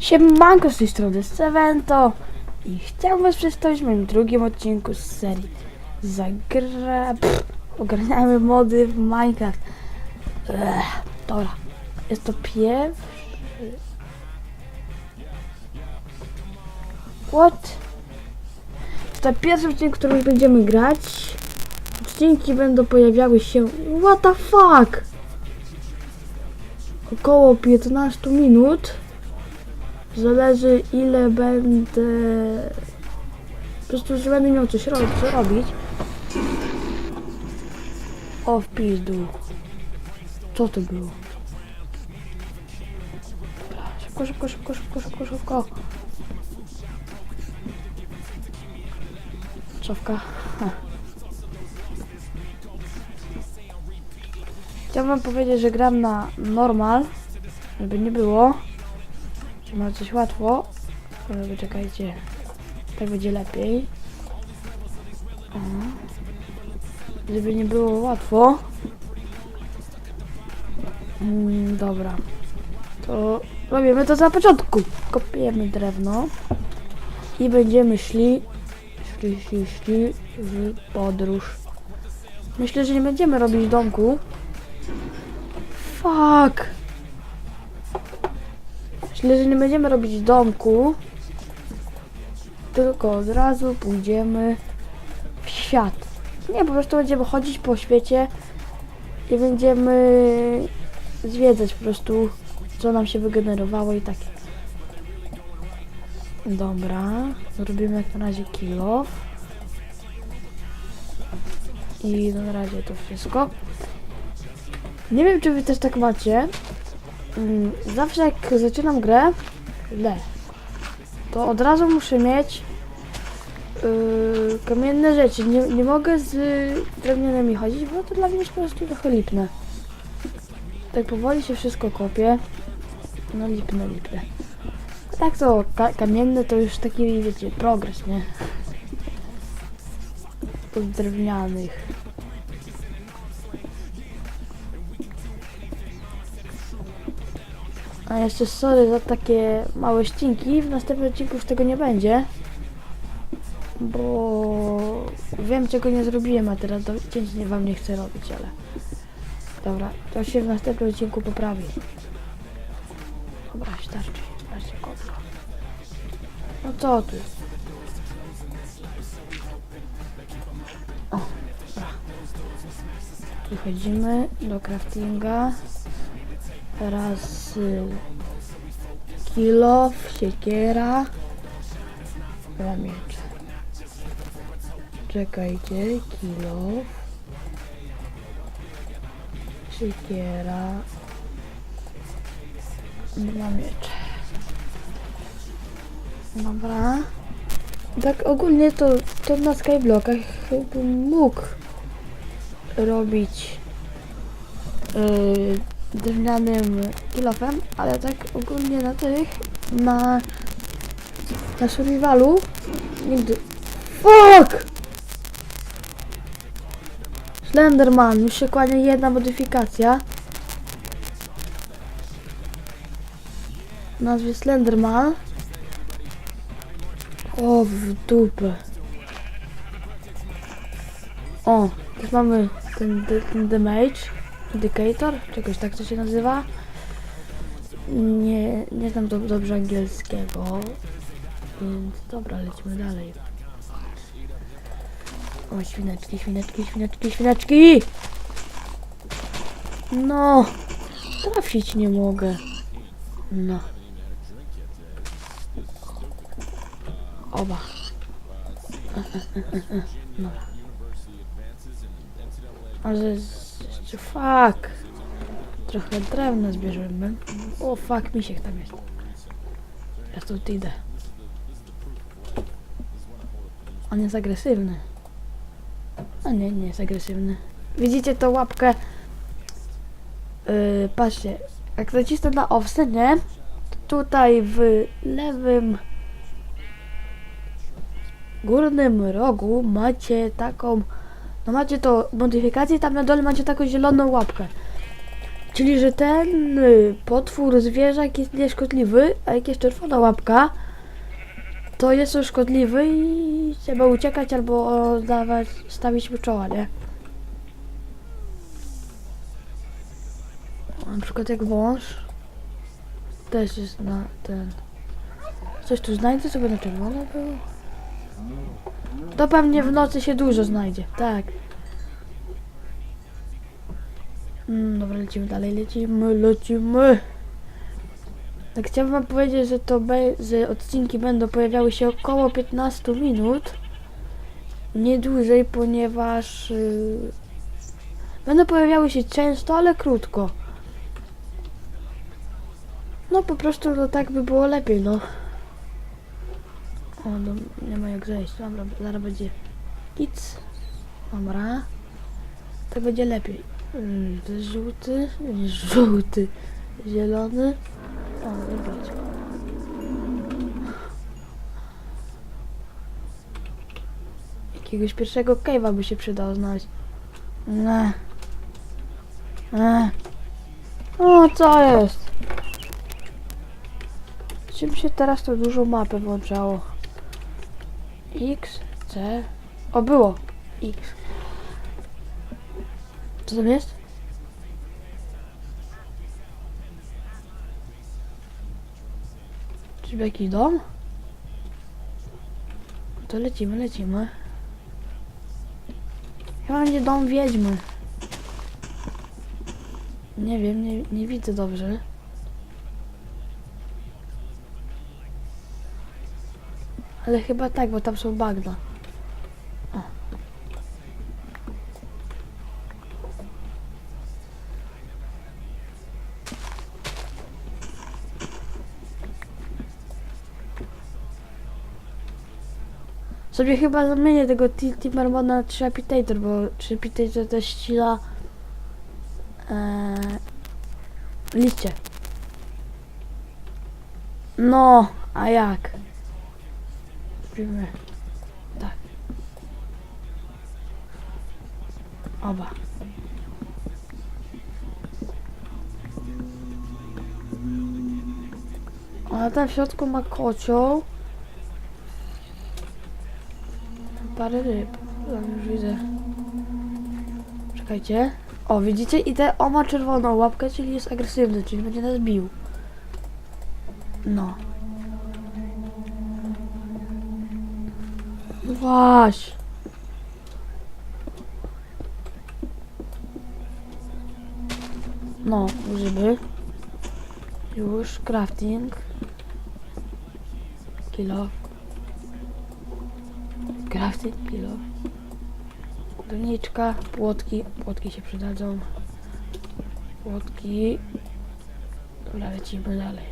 Siemanko z tej strony Sevento i chciałbym was przedstawić w moim drugim odcinku z serii Zagra... Pff, mody w Minecraft. Ech, dobra, jest to pierwszy... What? Jest to pierwszy odcinek, w którym będziemy grać. Odcinki będą pojawiały się... What the fuck? Około 15 minut. Zależy ile będę... Po prostu, że będę miał coś ro co robić. O, w pizdu. Co to było? Szybko, szybko, szybko, szybko, szybko, szybko. Czawka. Ha. Chciałbym powiedzieć, że gram na normal, żeby nie było. Ma coś łatwo. Ale poczekajcie. Tak będzie lepiej. O. Żeby nie było łatwo. Mm, dobra. To robimy to na początku. Kopiemy drewno. I będziemy szli, szli, szli, szli w podróż. Myślę, że nie będziemy robić domku. Fuck! Myślę, że nie będziemy robić domku, tylko od razu pójdziemy w świat. Nie, po prostu będziemy chodzić po świecie i będziemy zwiedzać po prostu, co nam się wygenerowało i tak. Dobra, zrobimy jak na razie kilo. I na razie to wszystko. Nie wiem, czy wy też tak macie, Mm, Zawsze jak zaczynam grę, le, to od razu muszę mieć yy, kamienne rzeczy. Nie, nie mogę z drewnianymi chodzić, bo to dla mnie jest po prostu trochę lipne. Tak powoli się wszystko kopie. No lipne, lipne. A tak to ka kamienne to już taki, wiecie, progres, nie? Od drewnianych. A jeszcze sorry za takie małe ścinki. W następnym odcinku już tego nie będzie. Bo wiem czego nie zrobiłem, a teraz do nie wam nie chcę robić, ale. Dobra, to się w następnym odcinku poprawi. Dobra, starczy. Starczy. No co ty? O, dobra. Tu chodzimy do craftinga. Teraz y, kilo, siekiera, dwa miecze. Czekajcie, kilo, siekiera, dwa miecze. Dobra. Tak ogólnie to, to na skyblockach bym mógł robić yy, drewnianym kilofem, ale tak ogólnie na tych, na, na survivalu nigdy... FUCK! Slenderman, już się kłania jedna modyfikacja. Nazwie Slenderman. O, w dupę. O, też mamy ten, ten damage. Indicator? Czegoś tak to się nazywa. Nie, nie znam do, dobrze angielskiego. Więc dobra, lecimy dalej. O, świneczki, świneczki, świneczki, świneczki! No! Trafić nie mogę. No. Oba. Dobra. Ale z- fuck. Trochę drewna zbierzemy. O fuck, misiek tam jest. Ja stąd idę. On jest agresywny. A nie, nie jest agresywny. Widzicie tą łapkę? Yy, patrzcie, jak nacisnę na offset, nie? Tutaj w lewym górnym rogu macie taką no macie to modyfikację, tam na dole macie taką zieloną łapkę. Czyli, że ten y, potwór, zwierzak jest nieszkodliwy, a jak jest czerwona łapka, to jest on szkodliwy i trzeba uciekać albo dawać, stawić mu czoła, nie? Na przykład jak wąż też jest na ten... Coś tu znajdzie, co by na czerwono było? To pewnie w nocy się dużo znajdzie, tak. Mm, dobra, lecimy dalej, lecimy, lecimy. Tak chciałbym wam powiedzieć, że to że odcinki będą pojawiały się około 15 minut. Nie dłużej, ponieważ yy, będą pojawiały się często, ale krótko. No po prostu to tak by było lepiej, no. O, no, nie ma jak zejść. Dobra, zaraz będzie nic. Dobra. Tak będzie lepiej. Żółty, żółty, zielony. O, dobra. Jakiegoś pierwszego cave'a by się przydało znaleźć. Nie. Nie. O, co jest? Czym się teraz to dużo mapy włączało? X, C. O, było. X. Co tam jest? Czyżby jakiś dom? To lecimy, lecimy. Chyba będzie dom wiedźmy. Nie wiem, nie, nie widzę dobrze. Ale chyba tak, bo tam są bagna. O. Sobie chyba zamienię tego Ti- Timbermana na Trepitator, bo Trepitator to ścila ee, liście. No, a jak? Robimy tak. Oba. A tam w środku ma kocioł. Parę ryb. Tam już widzę. Czekajcie. O, widzicie? I te o ma czerwoną łapkę, czyli jest agresywny, czyli będzie nas bił. No. Waś. No, grzyby. Już, crafting. Kilo. Crafting, kilo. Doniczka, płotki. Płotki się przydadzą. Płotki. Dobra, lecimy dalej.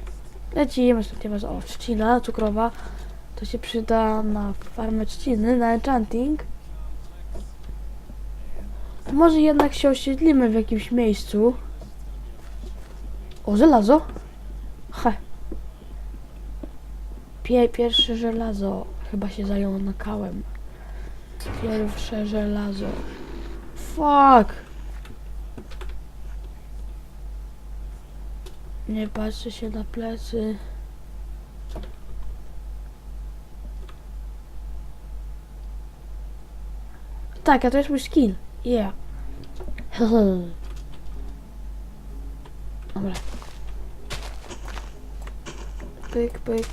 Lecimy, ostatnio was. O, trzcina cukrowa. To się przyda na farmę trzciny, na enchanting. Może jednak się osiedlimy w jakimś miejscu. O, żelazo. He. Pie, pierwsze żelazo. Chyba się zajął nakałem. Pierwsze żelazo. Fuck. Nie patrzę się na plecy. Tak, a to jest mój skin. Yeah. Dobra. Pyk, pyk.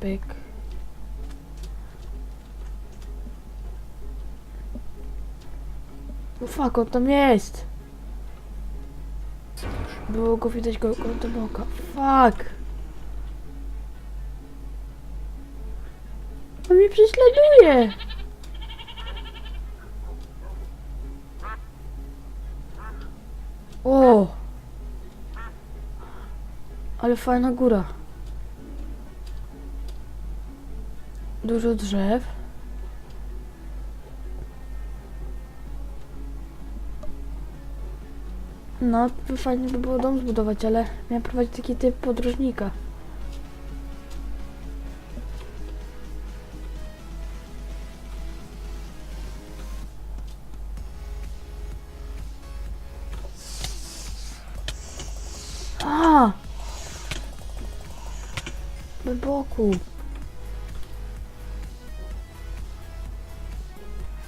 Pyk. O fuck, on tam jest. Było go widać go kątem oka. Fuck. On mnie prześladuje. O! Ale fajna góra. Dużo drzew. No, fajnie by było dom zbudować, ale miałem prowadzić taki typ podróżnika. Do boku.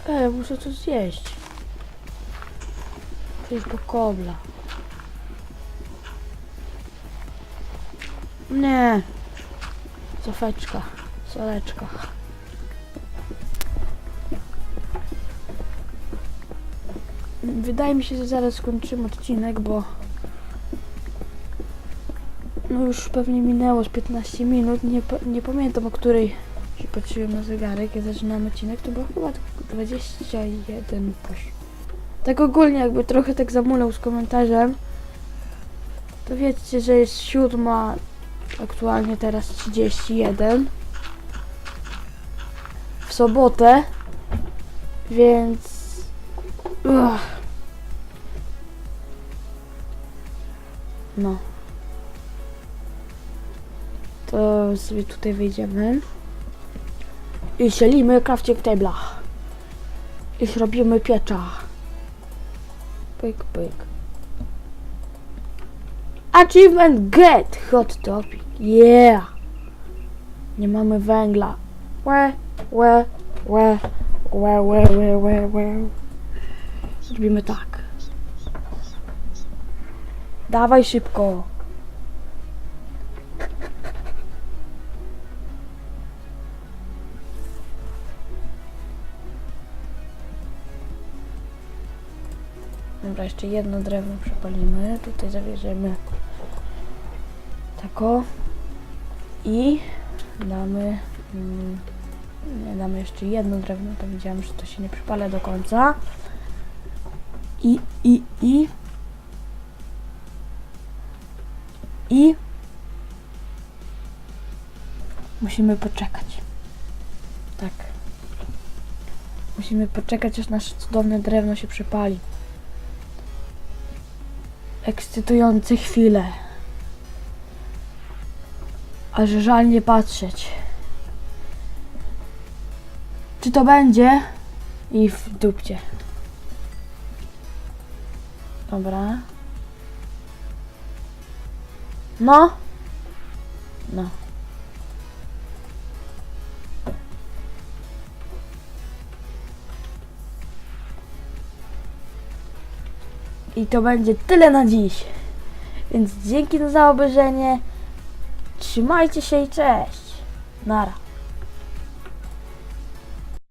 E, muszę to zjeść. Przejść po kobla. Nie. Sofeczka. Soleczka. Wydaje mi się, że zaraz skończymy odcinek, bo no już pewnie minęło z 15 minut. Nie, nie pamiętam o której się patrzyłem na zegarek, jak zaczynałem odcinek. To było chyba tak 21 poś. Tak ogólnie jakby trochę tak zamulał z komentarzem. To wiecie, że jest siódma, aktualnie teraz 31. W sobotę. Więc... No. Sobie tutaj wejdziemy. I sielimy crafting table'a. I zrobimy piecza. Pyk, pyk. Achievement get! Hot topic. Yeah! Nie mamy węgla. Łe, łe, łe, łe, łe, łe, łe, łe. Zrobimy tak. Dawaj szybko. Dobra, jeszcze jedno drewno przepalimy. Tutaj zawieziemy tako. I damy... Mm, damy jeszcze jedno drewno, to widziałam, że to się nie przypala do końca. I, i, i... I... Musimy poczekać. Tak. Musimy poczekać, aż nasze cudowne drewno się przypali ekscytujące chwile. Aż żal nie patrzeć. Czy to będzie? I w dupcie. Dobra. No. No. I to będzie tyle na dziś. Więc dzięki za obejrzenie. Trzymajcie się i cześć. Nara.